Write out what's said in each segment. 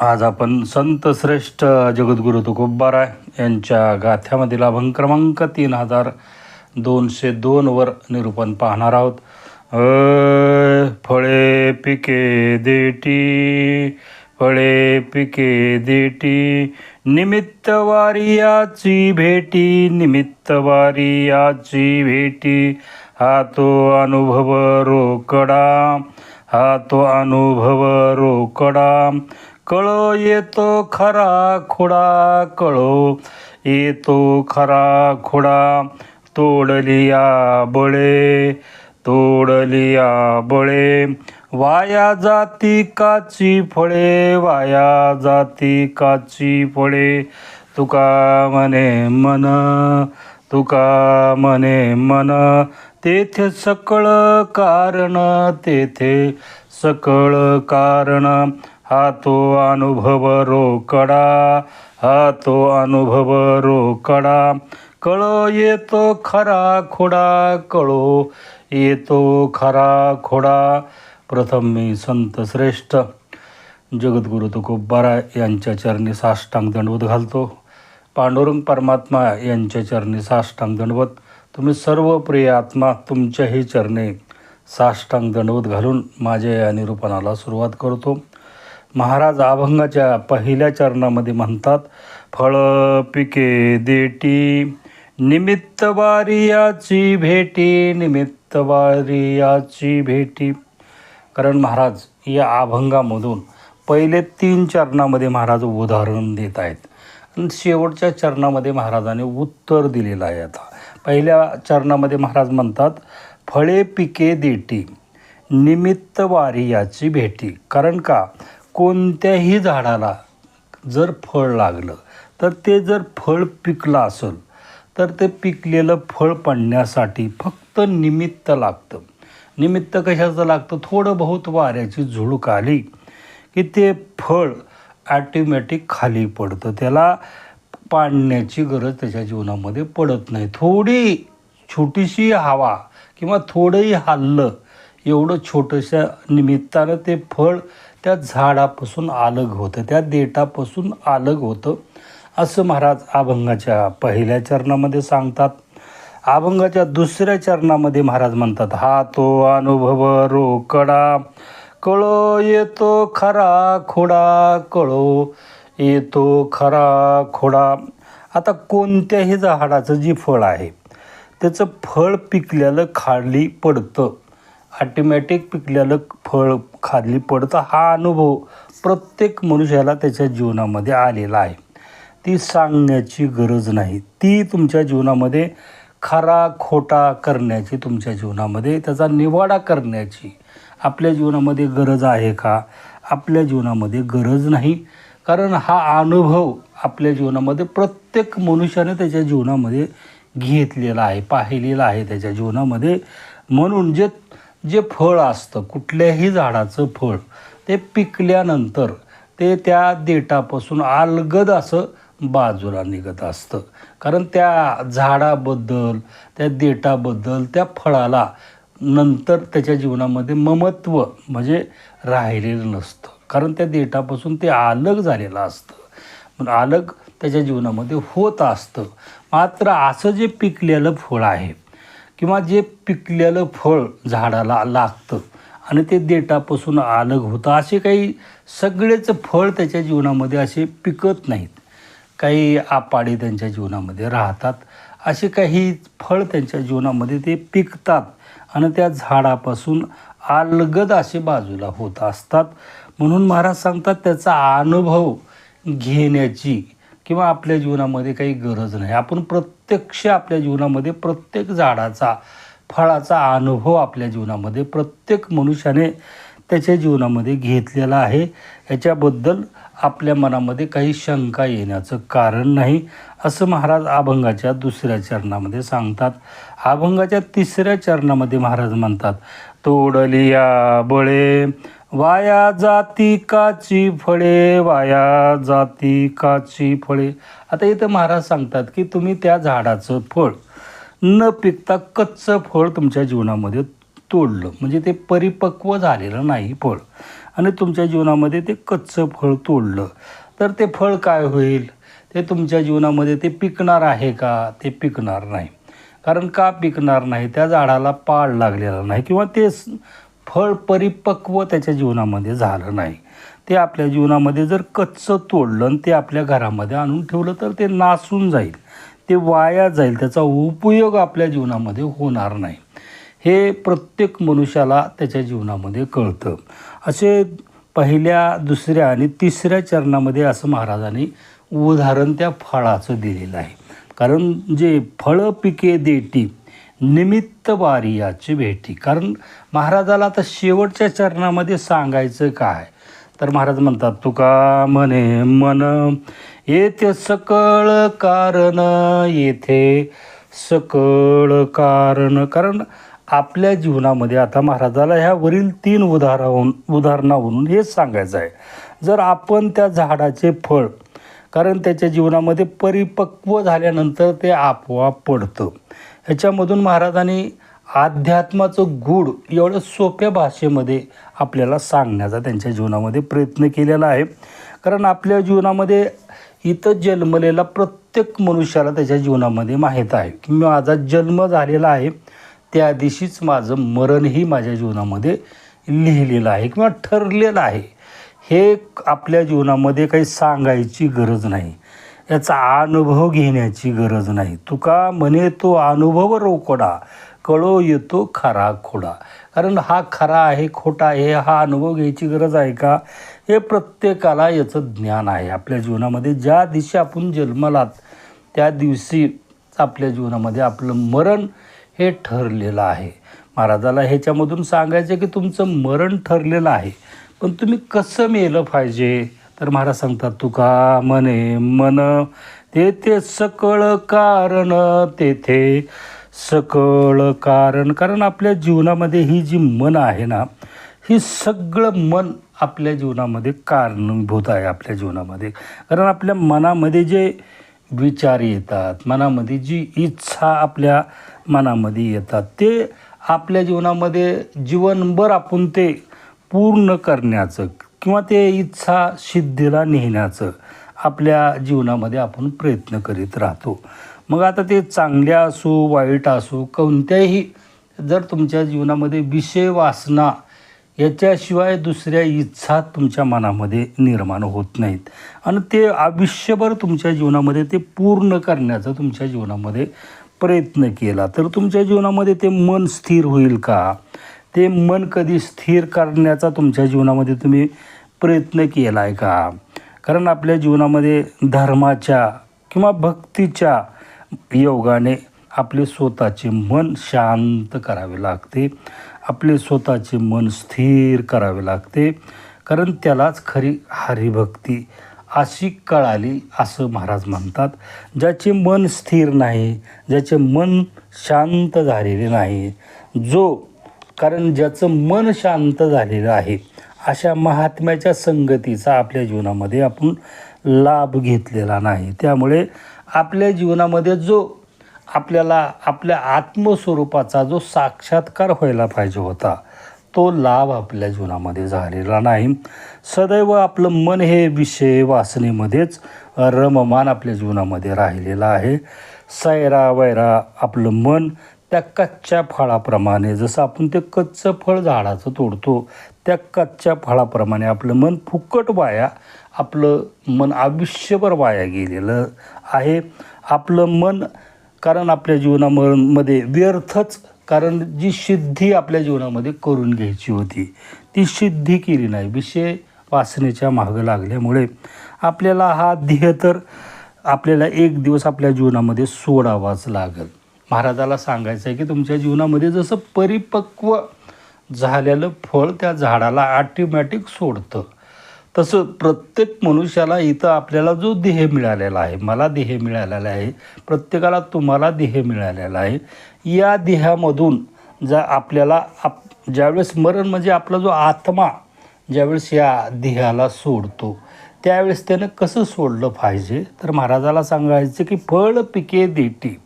आज आपण संत श्रेष्ठ जगद्गुरु तुकोबाराय यांच्या गाथ्यामधील अभंग क्रमांक तीन हजार दोनशे दोनवर निरूपण पाहणार आहोत. अ, फळे पिके देटी फळे पिके देटी निमित्त वारियाची भेटी निमित्त वारियाची भेटी. हा तो अनुभव रोकडा हा तो अनुभव रोकडा. कळो येतो खरा खुडा कळो येतो खरा खुडा तोडलिया बळे तोडलिया बळे. वाया जाती काची फळे वाया जाती काची फळे. तुका म्हणे मन तुका म्हणे मन. तेथे सकळ कारण तेथे सकळ कारण. हा तो अनुभव रोकडा हा तो अनुभव रोकडा. कळो येतो खरा खोडा कळो येतो खरा खोडा. प्रथम मी संत श्रेष्ठ जगद्गुरु तुकोबारा यांच्या चरणी साष्टांग दंडवत घालतो. पांडुरंग परमात्मा यांच्या चरणी साष्टांग दंडवत. तुम्ही सर्व प्रिय आत्मा तुमच्याही चरणी साष्टांग दंडवत घालून माझ्या या निरूपणाला सुरुवात करतो. महाराज अभंगाच्या पहिल्या चरणामध्ये म्हणतात फळ पिके देटी निमित्त वारियाची भेटी निमित्त वारियाची भेटी. कारण महाराज या अभंगामधून पहिले तीन चरणामध्ये महाराज उदाहरण देत आहेत. आणि शेवटच्या चरणामध्ये महाराजाने उत्तर दिलेलं आहे आता. पहिल्या चरणामध्ये महाराज म्हणतात फळे पिके देटी निमित्त वारियाची भेटी. कारण का? कोणत्याही झाडाला जर फळ लागलं तर ते जर फळ पिकलं असेल तर ते पिकलेलं फळ पडण्यासाठी फक्त निमित्त लागतं. निमित्त कशाचं लागतं? थोडं बहुत वाऱ्याची झुळूक आली की ते फळ ॲटोमॅटिक खाली पडतं. त्याला पाडण्याची गरज त्याच्या जीवनामध्ये पडत नाही. थोडी छोटीशी हवा किंवा थोडंही हल्लं एवढं छोटंशा निमित्तानं ते फळ त्या झाडापासून अलग होतं त्या देठापासून अलग होतं. असं महाराज अभंगाच्या पहिल्या चरणामध्ये सांगतात. अभंगाच्या दुसऱ्या चरणामध्ये महाराज म्हणतात हा तो अनुभव रोकडा कळो येतो खरा खोडा कळो येतो खरा खोडा. आता कोणत्याही झाडाचं जी फळ आहे त्याचं फळ पिकलेलं खाली पडतं. ऑटोमॅटिक पिकलेलं फळ खाली पडतं. हा अनुभव प्रत्येक मनुष्याला त्याच्या जीवनामध्ये आलेला आहे. ती सांगण्याची गरज नाही. ती तुमच्या जीवनामध्ये खरा खोटा करण्याची तुमच्या जीवनामध्ये त्याचा निवाडा करण्याची आपल्या जीवनामध्ये गरज आहे का? आपल्या जीवनामध्ये गरज नाही. कारण हा अनुभव आपल्या जीवनामध्ये प्रत्येक मनुष्याने त्याच्या जीवनामध्ये घेतलेला आहे पाहिलेला आहे त्याच्या जीवनामध्ये. म्हणून जे जे फळ असतं कुठल्याही झाडाचं फळ ते पिकल्यानंतर ते त्या देठापासून अलगद असं बाजूला निघत असतं. कारण त्या झाडाबद्दल त्या देठाबद्दल त्या फळाला नंतर त्याच्या जीवनामध्ये ममत्व म्हणजे राहिलेलं नसतं. कारण त्या देठापासून ते अलग झालेलं असतं. पण अलग त्याच्या जीवनामध्ये होत असतं. मात्र असं जे पिकलेलं फळ आहे किंवा जे पिकलेलं फळ झाडाला लागतं आणि ते देठापासून अलग होतं असे काही सगळेच फळ त्याच्या जीवनामध्ये असे पिकत नाहीत. काही आपाडे त्यांच्या जीवनामध्ये राहतात असे काही फळ त्यांच्या जीवनामध्ये ते पिकतात आणि त्या झाडापासून अलगद असे बाजूला होत असतात. म्हणून महाराज सांगतात त्याचा अनुभव घेण्याची किंवा आपल्या जीवनामध्ये काही गरज नाही. आपण प्रत्यक्ष आपल्या जीवनामध्ये प्रत्येक झाडाचा फळाचा अनुभव आपल्या जीवनामध्ये प्रत्येक मनुष्याने त्याच्या जीवनामध्ये घेतलेला आहे. याच्याबद्दल आपल्या मनामध्ये काही शंका येण्याचं कारण नाही असं महाराज अभंगाच्या दुसऱ्या चरणामध्ये सांगतात. अभंगाच्या तिसऱ्या चरणामध्ये महाराज म्हणतात तोडलिया बळे वाया जाती काची फळे वाया जाती काची फळे. आता इथं महाराज सांगतात की तुम्ही त्या झाडाचं फळ न पिकता कच्चं फळ तुमच्या जीवनामध्ये तोडलं. म्हणजे ते परिपक्व झालेलं नाही फळ. आणि तुमच्या जीवनामध्ये ते कच्चं फळ तोडलं. तर ते फळ काय होईल? ते तुमच्या जीवनामध्ये ते पिकणार आहे का? ते पिकणार नाही. कारण का पिकणार नाही? त्या झाडाला पाळ लागलेला नाही किंवा ते स- फळ परिपक्व त्याच्या जीवनामध्ये झालं नाही. ते आपल्या जीवनामध्ये जर कच्चं तोडलं आणि ते आपल्या घरामध्ये आणून ठेवलं तर ते नासून जाईल. ते वाया जाईल. त्याचा उपयोग आपल्या जीवनामध्ये होणार नाही. हे प्रत्येक मनुष्याला त्याच्या जीवनामध्ये कळतं. असे पहिल्या दुसऱ्या आणि तिसऱ्या चरणामध्ये असं महाराजांनी उदाहरण त्या फळाचं दिलेलं आहे. कारण जे फळं पिके देटी निमित्त वारियाची भेटी. कारण महाराजाला आता शेवटच्या चरणामध्ये सांगायचं काय? तर महाराज म्हणतात तुका म्हणे मन येथे सकळ कारण येथे सकळ कारण. कारण आपल्या जीवनामध्ये आता महाराजाला ह्या वरील तीन उदाहरण उदाहरणावरून हेच सांगायचं आहे. जर आपण त्या झाडाचे फळ कारण त्याच्या जीवनामध्ये परिपक्व झाल्यानंतर ते आपोआप पडतं. ह्याच्यामधून महाराजांनी अध्यात्माचं गूढ एवढं सोप्या भाषेमध्ये आपल्याला सांगण्याचा त्यांच्या जीवनामध्ये प्रयत्न केलेला आहे. कारण आपल्या जीवनामध्ये इथं जन्मलेला प्रत्येक मनुष्याला त्याच्या जीवनामध्ये माहीत आहे की माझा जन्म झालेला आहे त्या दिवशीच माझं मरणही माझ्या जीवनामध्ये लिहिलेलं आहे किंवा ठरलेलं आहे. हे आपल्या जीवनामध्ये काही सांगायची गरज नाही. याचा अनुभव घेण्याची गरज नाही. तुका म्हणे तो अनुभव रोकडा कळो येतो खरा खोडा. कारण हा खरा आहे खोटा आहे हा अनुभव घ्यायची गरज आहे का? हे प्रत्येकाला याचं ज्ञान आहे. आपल्या जीवनामध्ये ज्या दिवशी आपण जन्मलात त्या दिवशी आपल्या जीवनामध्ये आपलं मरण हे ठरलेलं आहे. महाराजाला ह्याच्यामधून सांगायचं की तुमचं मरण ठरलेलं आहे. पण तुम्ही कसं मेलं पाहिजे? तर महाराज सांगतात तुका मने मन तेथे सकळ कारण तेथे सकळ कारण. कारण आपल्या जीवनामध्ये ही जी मन आहे ना ही सगळं मन आपल्या जीवनामध्ये कारणीभूत आहे आपल्या जीवनामध्ये. कारण आपल्या मनामध्ये जे विचार येतात मनामध्ये जी इच्छा आपल्या मनामध्ये येतात ते आपल्या जीवनामध्ये जीवनभर आपण ते पूर्ण करण्याचं किंवा ते इच्छा सिद्धीला नेण्याचं आपल्या जीवनामध्ये आपण प्रयत्न करीत राहतो. मग आता ते चांगल्या असो वाईट असो कोणत्याही जर तुमच्या जीवनामध्ये विषय वासना याच्याशिवाय दुसऱ्या इच्छा तुमच्या मनामध्ये निर्माण होत नाहीत. आणि ते आयुष्यभर तुमच्या जीवनामध्ये ते पूर्ण करण्याचा तुमच्या जीवनामध्ये प्रयत्न केला. तर तुमच्या जीवनामध्ये ते मन स्थिर होईल का? ते मन कधी स्थिर करण्याचा तुमच्या जीवनामध्ये तुम्ही प्रयत्न केला आहे का? कारण आपल्या जीवनामध्ये धर्माच्या किंवा भक्तीच्या योगाने आपले स्वतःचे मन शांत करावे लागते. आपले स्वतःचे मन स्थिर करावे लागते. कारण त्यालाच खरी हरिभक्ती अशी कळाली असं महाराज म्हणतात. ज्याचे मन स्थिर नाही ज्याचे मन शांत झालेले नाही जो कारण ज्याचं मन शांत झालेलं आहे अशा महात्म्याच्या संगतीचा आपल्या जीवनामध्ये आपण लाभ घेतलेला नाही. त्यामुळे आपल्या जीवनामध्ये जो आपल्याला आपल्या आत्मस्वरूपाचा जो साक्षात्कार व्हायला पाहिजे होता तो लाभ आपल्या जीवनामध्ये झालेला नाही. सदैव आपलं मन हे विषय वासनेमध्येच रममान आपल्या जीवनामध्ये राहिलेलं आहे. सैरा वैरा आपलं मन त्या कच्च्या फळाप्रमाणे जसं आपण ते कच्चं फळ झाडाचं तोडतो त्या कच्च्या फळाप्रमाणे आपलं मन फुकट वाया आपलं मन आयुष्यभर वाया गेलेलं आहे. आपलं मन कारण आपल्या जीवनामध्ये व्यर्थच कारण जी सिद्धी आपल्या जीवनामध्ये करून घ्यायची होती ती सिद्धी केली नाही. विषय वासनेच्या मागं लागल्यामुळे आपल्याला हा ध्येय तर आपल्याला एक दिवस आपल्या जीवनामध्ये सोडावाच लागेल. महाराजाला सांगायचं आहे की तुमच्या जीवनामध्ये जसं परिपक्व झालेलं फळ त्या झाडाला ऑटोमॅटिक सोडतं. तसं प्रत्येक मनुष्याला इथं आपल्याला जो देह मिळालेला आहे मला देह मिळालेला आहे प्रत्येकाला तुम्हाला देह मिळालेला आहे या देहामधून जा आपल्याला आप ज्यावेळेस मरण म्हणजे आपला जो आत्मा ज्यावेळेस या देहाला सोडतो त्यावेळेस त्यानं कसं सोडलं पाहिजे? तर महाराजाला सांगायचं की फळ पिके देटी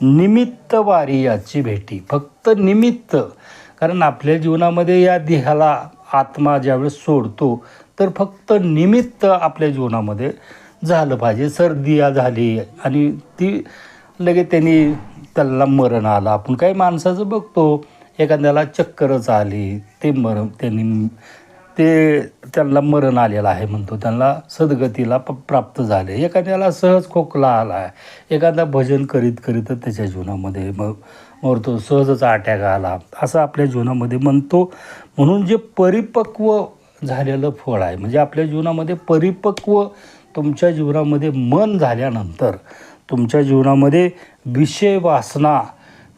निमित्त वारी याची भेटी. फक्त निमित्त. कारण आपल्या जीवनामध्ये या देहाला आत्मा ज्यावेळेस सोडतो तर फक्त निमित्त आपल्या जीवनामध्ये झालं पाहिजे. सर्दी या झाली आणि ती लगेच त्यांनी त्याला मरण आलं. आपण काही माणसाचं बघतो एखाद्याला चक्करच आली ते मरण त्यांनी ते त्यांना मरण आलेलं आहे म्हणतो. त्यांना सद्गतीला प प्राप्त झाले. एखाद्याला सहज खोकला आला. आहे एखादा भजन करीत करीत त्याच्या जीवनामध्ये मग मरतो. सहजच अटॅक आला असं आपल्या जीवनामध्ये म्हणतो. म्हणून जे परिपक्व झालेलं फळ आहे म्हणजे आपल्या जीवनामध्ये परिपक्व तुमच्या जीवनामध्ये मन झाल्यानंतर तुमच्या जीवनामध्ये विषय वासना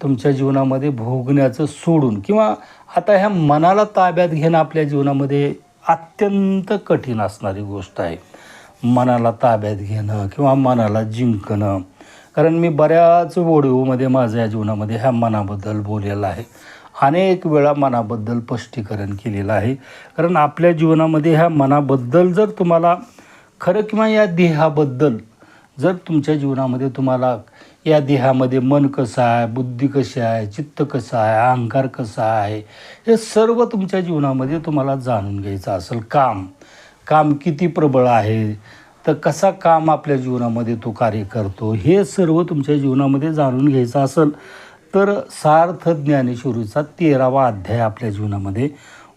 तुमच्या जीवनामध्ये भोगण्याचं सोडून किंवा आता ह्या मनाला ताब्यात घेणं आपल्या जीवनामध्ये अत्यंत कठीण असणारी गोष्ट आहे. मनाला ताब्यात घेणं किंवा मनाला जिंकणं. कारण मी बऱ्याच ओडिओमध्ये माझ्या जीवनामध्ये ह्या मनाबद्दल बोललेलं आहे. अनेक वेळा मनाबद्दल स्पष्टीकरण केलेलं आहे. कारण आपल्या जीवनामध्ये ह्या मनाबद्दल जर तुम्हाला खरं किंवा या देहाबद्दल जर तुमच्या जीवनामध्ये तुम्हाला या देहामध्ये मन कसं आहे बुद्धी कशी आहे चित्त कसं आहे अहंकार कसा आहे हे सर्व तुमच्या जीवनामध्ये तुम्हाला जाणून घ्यायचं असेल. काम. काम किती प्रबळ आहे तर कसा काम आपल्या जीवनामध्ये तो कार्य करतो हे सर्व तुमच्या जीवनामध्ये जाणून घ्यायचं असेल तर सार्थ ज्ञानेश्वरीचा तेरावा अध्याय आपल्या जीवनामध्ये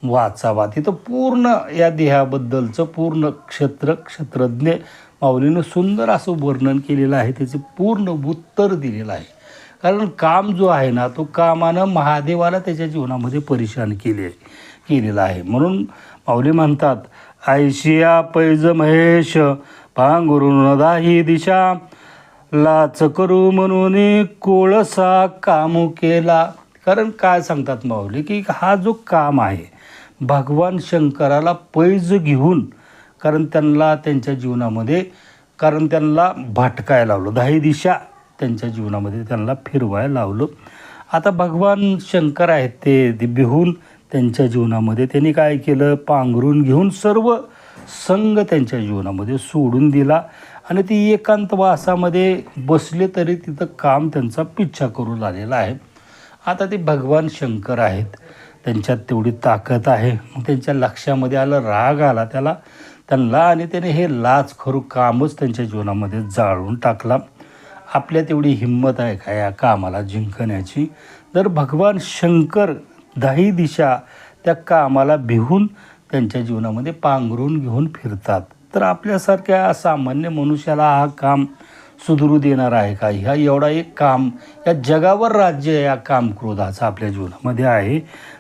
वाचावा. तिथं पूर्ण या देहाबद्दलचं पूर्ण क्षेत्र क्षेत्रज्ञ माऊलीनं सुंदर असं वर्णन केलेलं आहे त्याचे पूर्ण उत्तर दिलेलं आहे. कारण काम जो आहे ना तो कामानं महादेवाला त्याच्या जीवनामध्ये परेशान केले केलेला आहे. म्हणून माऊली म्हणतात ऐशिया पैज महेश पांघरून दाही दिशा लाच करू म्हणून कोळसा कामू केला. कारण काय सांगतात माऊली की हा जो काम आहे भगवान शंकराला पैज घेऊन कारण त्यांना त्यांच्या जीवनामध्ये कारण त्यांना भाटकाय लावलं. दही दिशा त्यांच्या जीवनामध्ये त्यांना फिरवायला लावलं. आता भगवान शंकर आहेत ते दिव्यहून त्यांच्या जीवनामध्ये. त्यांनी काय केलं? पांघरून घेऊन सर्व संघ त्यांच्या जीवनामध्ये सोडून दिला. आणि ती एकांतवासामध्ये बसले तरी तिथं काम त्यांचा पिच्छा करू लागलेला आहे. आता ते भगवान शंकर आहेत. त्यांच्यात तेवढी ताकद आहे. मग त्यांच्या लक्षामध्ये आलं राग आला त्याला त्यांना आणि त्याने हे लाच खरू कामच त्यांच्या जीवनामध्ये जाळून टाकला. आपल्या तेवढी हिंमत आहे का या कामाला जिंकण्याची? तर भगवान शंकर दाही दिशा त्या कामाला भिहून त्यांच्या जीवनामध्ये पांघरून घेऊन फिरतात तर आपल्यासारख्या सामान्य मनुष्याला हा काम सुधरू देणार आहे का? ह्या एवढा एक काम या जगावर राज्य या काम क्रोधाचा आपल्या जीवनामध्ये आहे.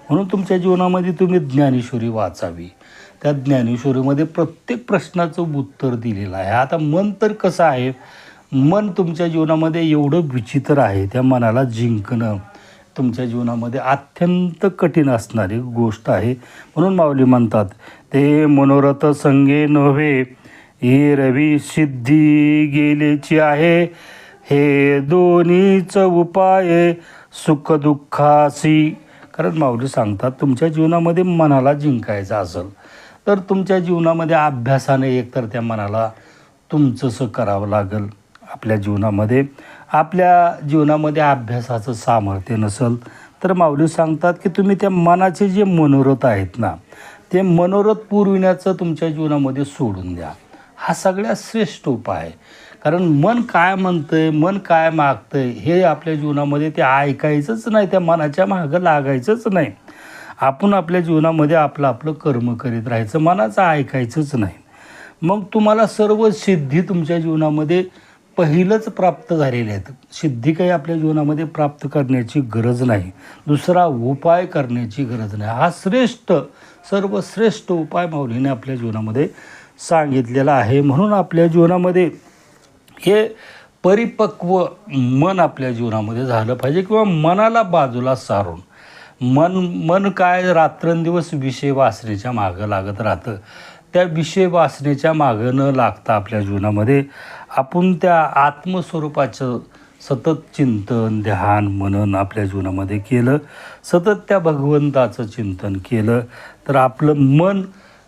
म्हणून तुमच्या जीवनामध्ये तुम्ही ज्ञानेश्वरी वाचावी. त्या ज्ञानेश्वरीमध्ये प्रत्येक प्रश्नाचं उत्तर दिलेलं आहे. आता मन तर कसं आहे? मन तुमच्या जीवनामध्ये एवढं विचित्र आहे त्या मनाला जिंकणं तुमच्या जीवनामध्ये अत्यंत कठीण असणारी गोष्ट आहे. म्हणून माऊली म्हणतात ते मनोरथ संगे नव्हे हे रवी सिद्धी गेलेची आहे. हे दोन्हीच उपाय सुखदुःखासी कारण माऊली सांगतात तुमच्या जीवनामध्ये मनाला जिंकायचं असेल तर तुमच्या जीवनामध्ये अभ्यासाने एकतर त्या मनाला तुमचंसं करावं लागेल. आपल्या जीवनामध्ये आपल्या जीवनामध्ये अभ्यासाचं सामर्थ्य नसेल तर माऊली सांगतात की तुम्ही त्या मनाचे जे मनोरथ आहेत ना ते मनोरथ पुरविण्याचं तुमच्या जीवनामध्ये सोडून द्या. हा सगळ्यात श्रेष्ठ उपाय आहे. कारण मन काय म्हणतंय मन काय मागतंय हे आपल्या जीवनामध्ये ते ऐकायचंच नाही त्या मनाच्या मागं लागायचंच नाही. आपण आपल्या जीवनामध्ये आपलं आपलं कर्म करीत राहायचं मनाचं ऐकायचंच नाही. मग तुम्हाला सर्व सिद्धी तुमच्या जीवनामध्ये पहिलंच प्राप्त झालेले आहेत. सिद्धी काही आपल्या जीवनामध्ये प्राप्त करण्याची गरज नाही. दुसरा उपाय करण्याची गरज नाही. हा श्रेष्ठ सर्वश्रेष्ठ उपाय माऊलीने आपल्या जीवनामध्ये सांगितलेला आहे. म्हणून आपल्या जीवनामध्ये हे परिपक्व मन आपल्या जीवनामध्ये झालं पाहिजे किंवा मनाला बाजूला सारून. मन मन काय रात्रंदिवस विषय वासनेच्या मागं लागत राहतं. त्या विषय वासनेच्या मागं न लागता आपल्या जीवनामध्ये आपण त्या आत्मस्वरूपाचं सतत चिंतन ध्यान मनन आपल्या जीवनामध्ये केलं. सतत त्या भगवंताचं चिंतन केलं. तर आपलं मन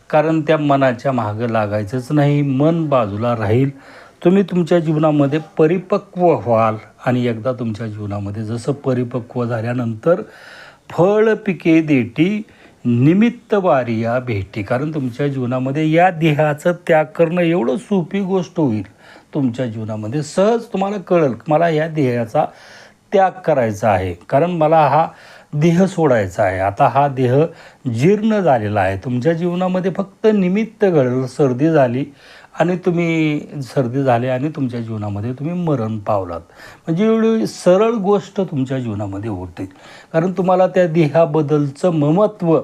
कारण त्या मनाच्या मागं लागायचंच नाही. मन बाजूला राहील. तुम्ही तुमच्या जीवनामध्ये परिपक्व व्हाल. आणि एकदा तुमच्या जीवनामध्ये जसं परिपक्व झाल्यानंतर फळ पिके देठी निमित्त वारी या भेटी. कारण तुमच्या जीवनामध्ये या देहाचं त्याग करणं एवढं सोपी गोष्ट होईल. तुमच्या जीवनामध्ये सहज तुम्हाला कळेल मला या देहाचा त्याग करायचा आहे. कारण मला हा देह सोडायचा आहे. आता हा देह जीर्ण झालेला आहे. तुमच्या जीवनामध्ये फक्त निमित्त घडलं सर्दी झाली आणि तुम्ही सर्दी झाली आणि तुमच्या जीवनामध्ये तुम्ही मरण पावलात. म्हणजे एवढी सरळ गोष्ट तुमच्या जीवनामध्ये होते. कारण तुम्हाला त्या देहाबद्दलचं ममत्व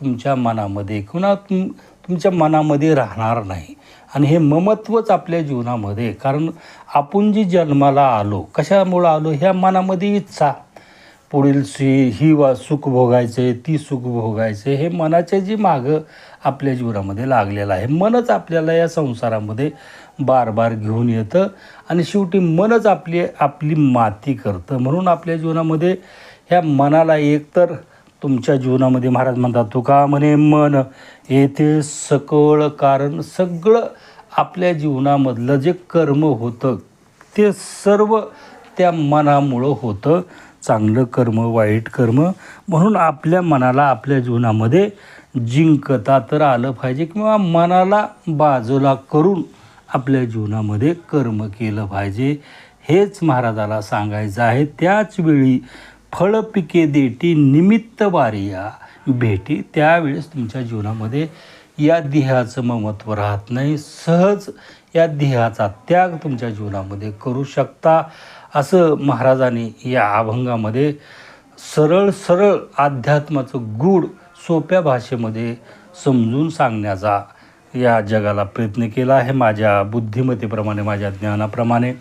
तुमच्या मनामध्ये किंवा तुम तुमच्या मनामध्ये राहणार नाही. आणि हे ममत्वच आपल्या जीवनामध्ये कारण आपण जी जन्माला आलो कशामुळं आलो ह्या मनामध्ये इच्छा. पुढील सी ही वा सुख भोगायचे ती सुख भोगायचे हे मनाचे जी मागं आपल्या जीवनामध्ये लागलेलं आहे मनच आपल्याला या संसारामध्ये बार बार घेऊन येतं आणि शेवटी मनच आपली आपली माती करतं. म्हणून आपल्या जीवनामध्ये ह्या मनाला एकतर तुमच्या जीवनामध्ये महाराज म्हणतात तुका म्हणे मन येथे सकळ कारण सगळं आपल्या जीवनामधलं जे कर्म होतं ते सर्व त्या मनामुळं होतं. चांगलं कर्म वाईट कर्म म्हणून आपल्या मनाला आपल्या जीवनामध्ये जिंकता तर आलं पाहिजे किंवा मनाला बाजूला करून आपल्या जीवनामध्ये कर्म केलं पाहिजे. हेच महाराजाला सांगायचं आहे. त्याचवेळी फळ पिके देटी निमित्त वारिया. भेटी त्यावेळेस तुमच्या जीवनामध्ये या देहाचं ममत्व राहत नाही. सहज या देहाचा त्याग तुमच्या जीवनामध्ये करू शकता. असं महाराजांनी या अभंगामध्ये सरळ सरळ अध्यात्माचं गूढ सोप्या भाषेमध्ये समजून सांगण्याचा या जगाला प्रयत्न केला आहे माझ्या बुद्धिमत्तेप्रमाणे माझ्या ज्ञानाप्रमाणे.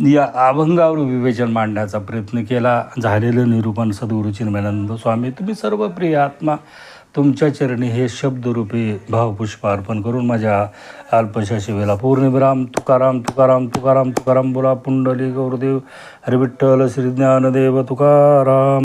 या अभंगावर विवेचन मांडण्याचा प्रयत्न केला. झालेलं निरूपण सद्गुरू चिन्मयानंद स्वामी तुम्ही सर्व प्रिय आत्मा तुमच्या चरणी हे शब्दरूपी भावपुष्प अर्पण करून माझ्या अल्पशा शिवेला पूर्णविराम. तुकाराम तुकाराम तुकाराम तुकाराम बोला पुंडली गौरदेव हरिविठ्ठल श्री ज्ञानदेव तुकाराम.